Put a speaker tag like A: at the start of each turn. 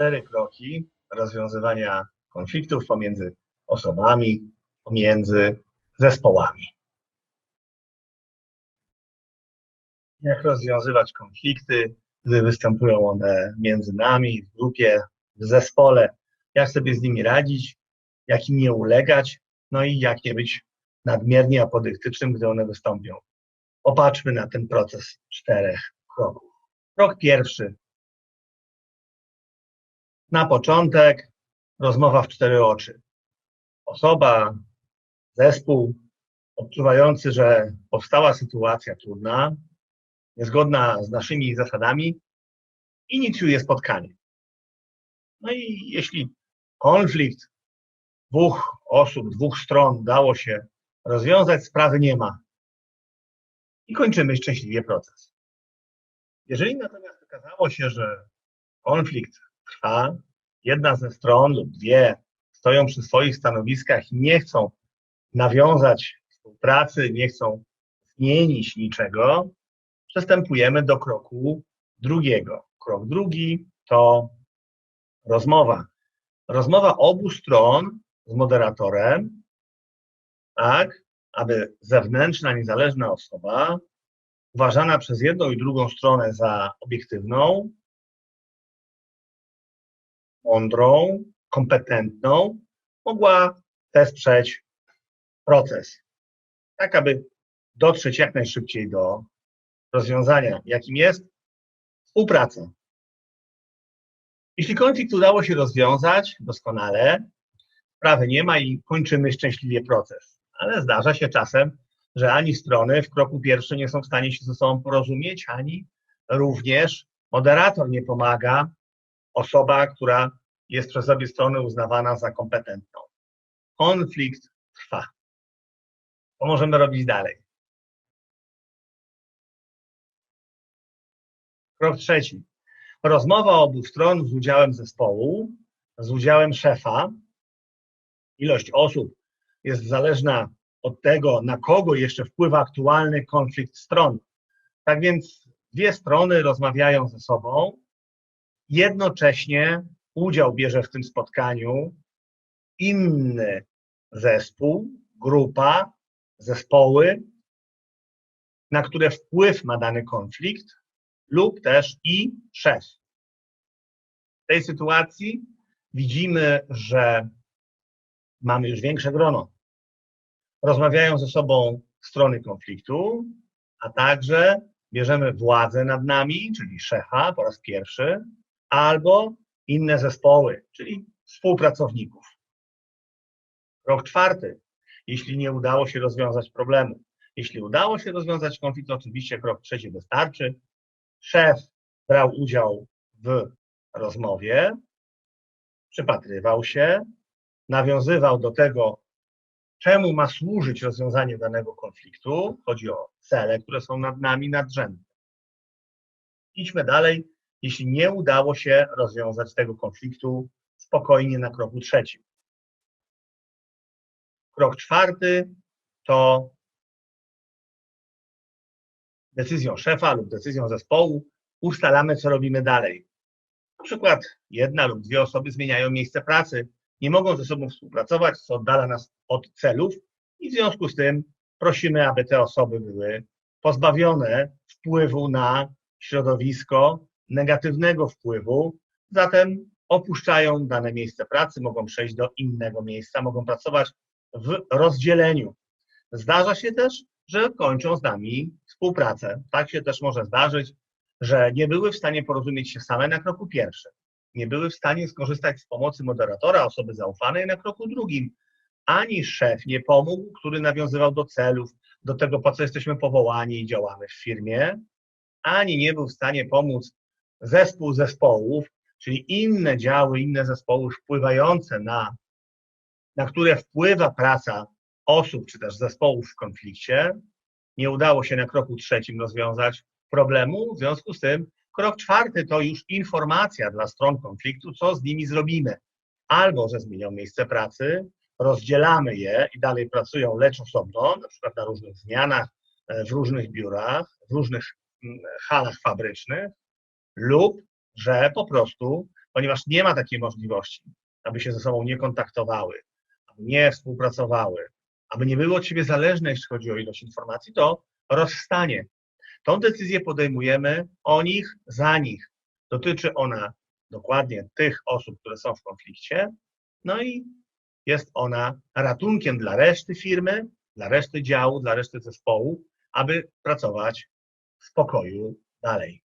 A: cztery kroki rozwiązywania konfliktów pomiędzy osobami, pomiędzy zespołami. Jak rozwiązywać konflikty, gdy występują one między nami, w grupie, w zespole, jak sobie z nimi radzić, jak im nie ulegać, no i jak nie być nadmiernie apodyktycznym, gdy one wystąpią. Popatrzmy na ten proces czterech kroków. Krok pierwszy. Na początek rozmowa w cztery oczy. Osoba, zespół odczuwający, że powstała sytuacja trudna, niezgodna z naszymi zasadami, inicjuje spotkanie. No i jeśli konflikt dwóch osób, dwóch stron udało się rozwiązać, sprawy nie ma. I kończymy szczęśliwie proces. Jeżeli natomiast okazało się, że konflikt trwa, jedna ze stron lub dwie stoją przy swoich stanowiskach i nie chcą nawiązać współpracy, nie chcą zmienić niczego, przystępujemy do kroku drugiego. Krok drugi to rozmowa. Rozmowa obu stron z moderatorem, tak, aby zewnętrzna, niezależna osoba, uważana przez jedną i drugą stronę za obiektywną, mądrą, kompetentną, mogła wesprzeć proces, tak aby dotrzeć jak najszybciej do rozwiązania, jakim jest współpraca. Jeśli konflikt udało się rozwiązać doskonale, sprawy nie ma i kończymy szczęśliwie proces. Ale zdarza się czasem, że ani strony w kroku pierwszym nie są w stanie się ze sobą porozumieć, ani również moderator nie pomaga, osoba, która jest przez obie strony uznawana za kompetentną. Konflikt trwa. Co możemy robić dalej? Krok trzeci. Rozmowa obu stron z udziałem zespołu, z udziałem szefa. Ilość osób jest zależna od tego, na kogo jeszcze wpływa aktualny konflikt stron. Tak więc dwie strony rozmawiają ze sobą, jednocześnie udział bierze w tym spotkaniu inny zespół, grupa, zespoły, na które wpływ ma dany konflikt, lub też i szef. W tej sytuacji widzimy, że mamy już większe grono. Rozmawiają ze sobą strony konfliktu, a także bierzemy władzę nad nami, czyli szefa po raz pierwszy, albo inne zespoły, czyli współpracowników. Krok czwarty. Jeśli nie udało się rozwiązać problemu. Jeśli udało się rozwiązać konflikt, oczywiście krok trzeci wystarczy. Szef brał udział w rozmowie, przypatrywał się, nawiązywał do tego, czemu ma służyć rozwiązanie danego konfliktu. Chodzi o cele, które są nad nami nadrzędne. Idźmy dalej. Jeśli nie udało się rozwiązać tego konfliktu, spokojnie na kroku trzecim. Krok czwarty to decyzją szefa lub decyzją zespołu ustalamy, co robimy dalej. Na przykład jedna lub dwie osoby zmieniają miejsce pracy, nie mogą ze sobą współpracować, co oddala nas od celów i w związku z tym prosimy, aby te osoby były pozbawione wpływu na środowisko, negatywnego wpływu, zatem opuszczają dane miejsce pracy, mogą przejść do innego miejsca, mogą pracować w rozdzieleniu. Zdarza się też, że kończą z nami współpracę. Tak się też może zdarzyć, że nie były w stanie porozumieć się same na kroku pierwszym. Nie były w stanie skorzystać z pomocy moderatora, osoby zaufanej na kroku drugim. Ani szef nie pomógł, który nawiązywał do celów, do tego, po co jesteśmy powołani i działamy w firmie, ani nie był w stanie pomóc zespół zespołów, czyli inne działy, inne zespoły wpływające na, na które wpływa praca osób czy też zespołów w konflikcie. Nie udało się na kroku trzecim rozwiązać problemu, w związku z tym krok czwarty to już informacja dla stron konfliktu, co z nimi zrobimy. Albo, że zmienią miejsce pracy, rozdzielamy je i dalej pracują, lecz osobno, na przykład na różnych zmianach, e, w różnych biurach, w różnych halach fabrycznych, lub że po prostu ponieważ nie ma takiej możliwości, aby się ze sobą nie kontaktowały, aby nie współpracowały, aby nie były od siebie zależne, jeśli chodzi o ilość informacji, to rozstanie. Tą decyzję podejmujemy o nich, za nich. Dotyczy ona dokładnie tych osób, które są w konflikcie, no i jest ona ratunkiem dla reszty firmy, dla reszty działu, dla reszty zespołu, aby pracować w spokoju dalej.